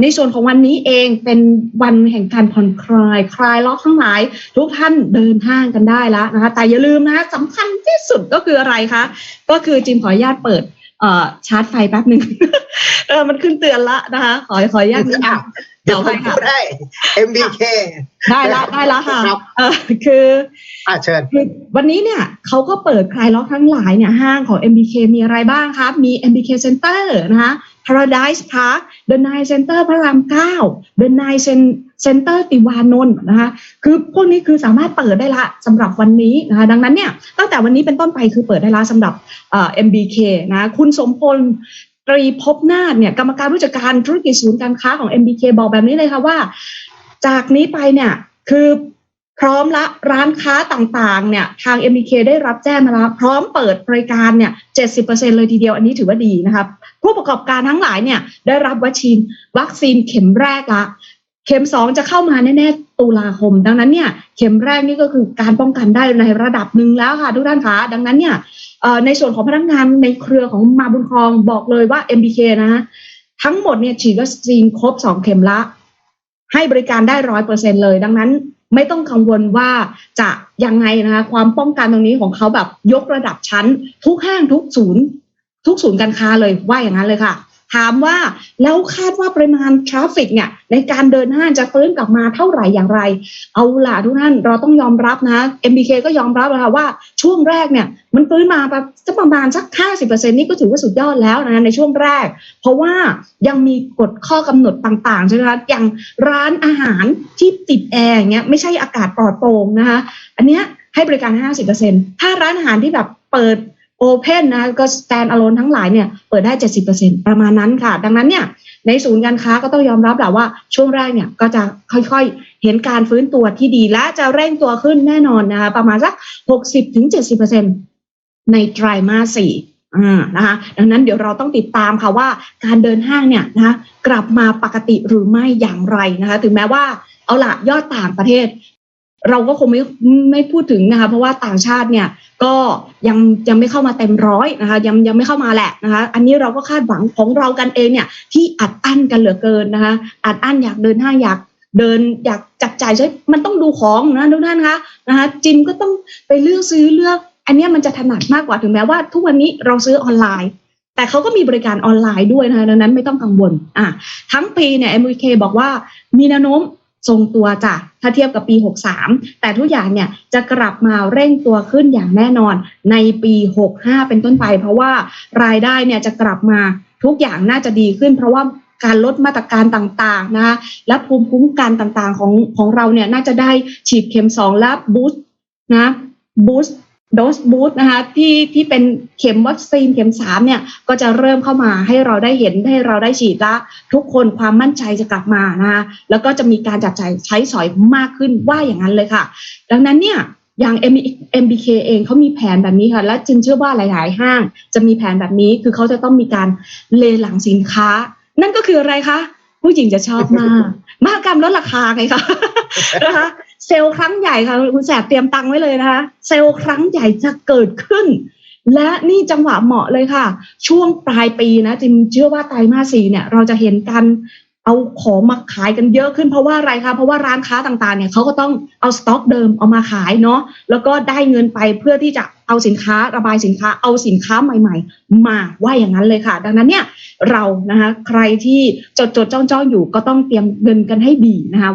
ในส่วนของวันนี้เองเป็นวันแห่งการผ่อนคลายคลายล็อกทั้งหลาย ทุกท่านเดินห้างกันได้แล้วนะคะแต่อย่าลืมนะคะสำคัญที่สุดก็คืออะไรคะก็คือจิมขออนุญาตเปิดเอ่อชาร์จไฟแป๊บหนึ่งเออมันขึ้นเตือนละนะคะ ขอขออนุญาตนิดนึงอ้าวเดี๋ยวผมพูดให้ MBK ได้ละได้ละค่ะครับเออคืออ่าเชิญคือวันนี้เนี่ยเขาก็เปิดคลายล็อกทั้งหลายเนี่ยห้างของ MBK มีอะไรบ้างครับมี MBK Center นะคะ Paradise Park The Nine Center พระราม9 The Nine Center ติวานนท์นะคะคือพวกนี้คือสามารถเปิดได้ละสำหรับวันนี้นะคะดังนั้นเนี่ยตั้งแต่วันนี้เป็นต้นไปคือเปิดได้ละสำหรับเอ่อ MBK นะคุณสมพลตรีภพนาถเนี่ยกรรมการผู้จัดการธุรกิจศูนย์การค้าของ MBK บอกแบบนี้เลยค่ะว่า จากนี้ไปเนี่ยคือ พร้อมละร้านค้าต่างๆเนี่ยทาง MBK ได้รับแจ้งมาแล้วพร้อมเปิดบริการเนี่ย70%เลยทีเดียวอันนี้ถือว่าดีนะครับ ผู้ประกอบการทั้งหลายเนี่ยได้รับวัคซีนวัคซีนเข็มแรกละเข็มสองจะเข้ามาแน่ๆตุลาคม ดังนั้นเนี่ยเข็มแรกนี่ก็คือการป้องกันได้ในระดับหนึ่งแล้วค่ะทุกท่านคะดังนั้นเนี่ยในส่วนของพนักงานในเครือของมาบุญครองบอกเลยว่า MBK นะฮะทั้งหมดเนี่ยฉีดวัคซีนครบสองเข็มละ ให้บริการได้ร้อยเปอร์เซ็นเลย ดังนั้น ไม่ต้องกังวลว่าจะยังไงนะคะความป้องกันตรงนี้ของเขาแบบยกระดับชั้น ทุกห้างทุกศูนย์ ทุกศูนย์การค้าเลยว่าอย่างนั้นเลยค่ะ ถามว่าแล้วคาดว่าปริมาณทราฟฟิกเนี่ยในการเดินห้างจะฟื้นกลับมาเท่าไหร่อย่างไร เอาล่ะทุกท่านเราต้องยอมรับนะ MBK ก็ยอมรับนะคะว่าช่วงแรกเนี่ยมันฟื้นมาแบบจะประมาณสัก 50%นี่ก็ถือว่าสุดยอดแล้วนะในช่วงแรก เพราะว่ายังมีกฎข้อกำหนดต่างๆใช่ไหมคะอย่างร้านอาหารที่ติดแอร์อย่างเงี้ยไม่ใช่อากาศปลอดโปร่งนะคะอันเนี้ยให้บริการ 50%ถ้าร้านอาหารที่แบบเปิด โอเพนนะก็ stand alone ทั้งหลายเนี่ยเปิดได้ 70%ประมาณนั้นค่ะ ดังนั้นเนี่ยในศูนย์การค้าก็ต้องยอมรับแหละว่าช่วงแรกเนี่ยก็จะค่อยๆ เห็นการฟื้นตัวที่ดีและจะเร่งตัวขึ้นแน่นอนนะคะประมาณสัก 60-70%ในไตรมาสสี่อ่านะคะดังนั้นเดี๋ยวเราต้องติดตามค่ะว่าการเดินห้างเนี่ยนะคะกลับมาปกติหรือไม่อย่างไรนะคะถึงแม้ว่าเอาละยอดต่างประเทศ เราก็คงไม่ไม่พูดถึงนะคะ เพราะว่าต่างชาติเนี่ยก็ยังยังไม่เข้ามาเต็มร้อยนะคะ ยังยังไม่เข้ามาแหละนะคะ อันนี้เราก็คาดหวังของเรากันเองเนี่ย ที่อัดอั้นกันเหลือเกินนะคะ อัดอั้นอยากเดินห้างอยากเดินอยากจับจ่ายใช้มันต้องดูของนะทุกท่านคะนะคะจิมก็ต้องไปเลือกซื้อเลือก อันนี้มันจะถนัดมากกว่าถึงแม้ว่า ทุกวันนี้เราซื้อออนไลน์ แต่เขาก็มีบริการออนไลน์ด้วยนะคะดังนั้นไม่ต้องกังวลอะทั้งปีเนี่ย MVK บอกว่ามีแนวโน้ม ทรงตัวจ้ะถ้าเทียบกับปี 63 แต่ทุกอย่างเนี่ยจะกลับมาเร่งตัวขึ้นอย่างแน่นอนในปี 65 เป็นต้นไป เพราะว่ารายได้เนี่ยจะกลับมาทุกอย่างน่าจะดีขึ้น เพราะว่าการลดมาตรการต่างๆนะคะและภูมิคุ้มกันต่างๆของของเราเนี่ยน่าจะได้ฉีดเข็ม 2 และบูสต์นะบูสต์ โดสบูตนะคะที่ที่เป็นเข็มวัคซีนเข็มสามเนี่ยก็จะเริ่มเข้ามาให้เราได้เห็นให้เราได้ฉีดละทุกคนความมั่นใจจะกลับมานะคะแล้วก็จะมีการจับใจ่ายใช้สอยมากขึ้นว่าอย่างนั้นเลยค่ะ ดังนั้นเนี่ยอย่าง MBK เองเขามีแผนแบบนี้ค่ะ และจึงเชื่อว่าหลาย ๆ ห้าง จะมีแผนแบบนี้คือเขาจะต้องมีการเลหลังสินค้า นั่นก็คืออะไรคะผู้หญิงจะชอบมากมหากรรมลดราคาไงคะนะคะ เซลล์ครั้งใหญ่ค่ะคุณแสบเตรียมตังไว้เลยนะคะ เซลล์ครั้งใหญ่จะเกิดขึ้น และนี่จังหวะเหมาะเลยค่ะ ช่วงปลายปีนะจิมเชื่อว่าไตรมาสสี่เนี่ย เราจะเห็นกันเอาของมาขายกันเยอะขึ้นเพราะว่าอะไรคะเพราะว่าร้านค้าต่างๆเนี่ยเขาก็ต้องเอาสต็อกเดิมเอามาขายเนาะแล้วก็ได้เงินไปเพื่อที่จะเอาสินค้าระบายสินค้าเอาสินค้าใหม่ ๆ มาว่าอย่างนั้นเลยค่ะ ดังนั้นเนี่ยเรานะคะใครที่จดจดๆจ้องอยู่ก็ต้องเตรียมเงินกันให้ดีนะคะ